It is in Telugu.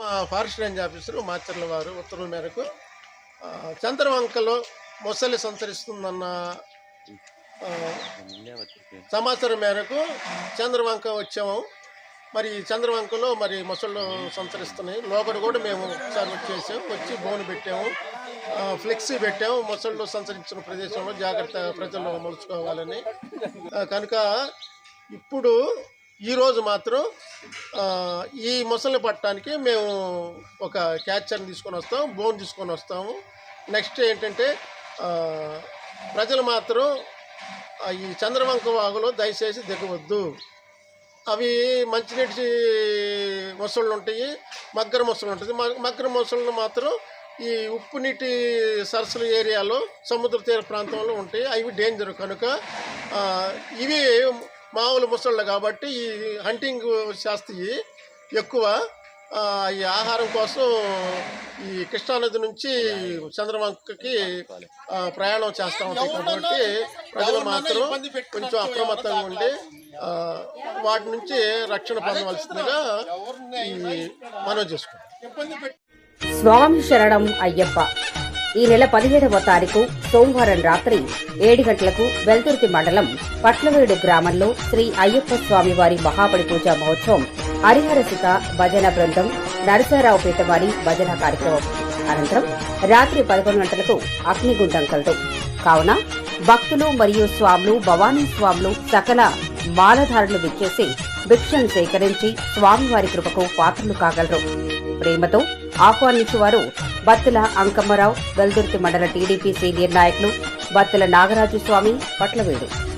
మా ఫారెస్ట్ రేంజ్ ఆఫీసరు మాచర్ల వారు ఉత్తర్వుల మేరకు చంద్రవంకలో మొసలి సంచరిస్తుందన్న సమాచారం మేరకు చంద్రవంక వచ్చాము. మరి ఈ చంద్రవంకలో మరి మొసళ్ళు సంచరిస్తున్నాయి. లోపల కూడా మేము ఒకసారి వచ్చేసాము వచ్చి బోన్ పెట్టాము. ఫ్లెక్సీ పెట్టాము. మొసళ్ళు సంచరించిన ప్రదేశంలో జాగ్రత్త ప్రజల్లో మలుచుకోవాలని. కనుక ఇప్పుడు ఈరోజు మాత్రం ఈ మొసలిని పట్టడానికి మేము ఒక క్యాచర్ని తీసుకొని వస్తాం బోన్ తీసుకొని వస్తాము. నెక్స్ట్ ఏంటంటే ప్రజలు మాత్రం ఈ చంద్రవంక వాగులో దయచేసి దిగవద్దు. అవి మంచినీటి మొసళ్ళు ఉంటాయి మగ్గర మొసళ్ళు ఉంటుంది. మగ్గర మొసళ్ళు మాత్రం ఈ ఉప్పు నీటి సరస్సుల ఏరియాలో సముద్ర తీర ప్రాంతంలో ఉంటాయి. అవి డేంజర్. కనుక ఇవి మామూలు ముసళ్ళు కాబట్టి ఈ హంటింగ్ శాస్త్రి ఎక్కువ. ఈ ఆహారం కోసం ఈ కృష్ణానది నుంచి చంద్రవంకకి ప్రయాణం చేస్తూ ఉంటాయి కాబట్టి ప్రజలు మాత్రం కొంచెం అప్రమత్తంగా ఉండి వాటి నుంచి రక్షణ పొందవలసిందిగా ఈ మనవి చేసుకుంటాం. స్వామి శరణం అయ్యప్ప. ఈ నెల పదిహేడవ తారీఖు సోమవారం రాత్రి ఏడు గంటలకు వెల్తుర్తి మండలం పట్లవేడు గ్రామంలో శ్రీ అయ్యప్ప స్వామి వారి మహాబలి పూజ మహోత్సవం హరిహరసుత భజన బృందం నరసారావుపేట వారి భజన కార్యక్రమం. అనంతరం రాత్రి పదకొండు గంటలకు అగ్నిగుండం కలదు. కావున భక్తులు మరియు స్వాములు భవానీ స్వాములు సకల మాలధారులు విచ్చేసి భిక్షను సేకరించి స్వామివారి కృపకు పాత్రలు కాగలరు. ప్రేమతో ఆహ్వానించేవారు బత్తుల అంకమ్మరావు వెల్దుర్తి మండల టీడీపీ సీనియర్ నాయకులు బత్తుల నాగరాజు స్వామి పట్లవేడు.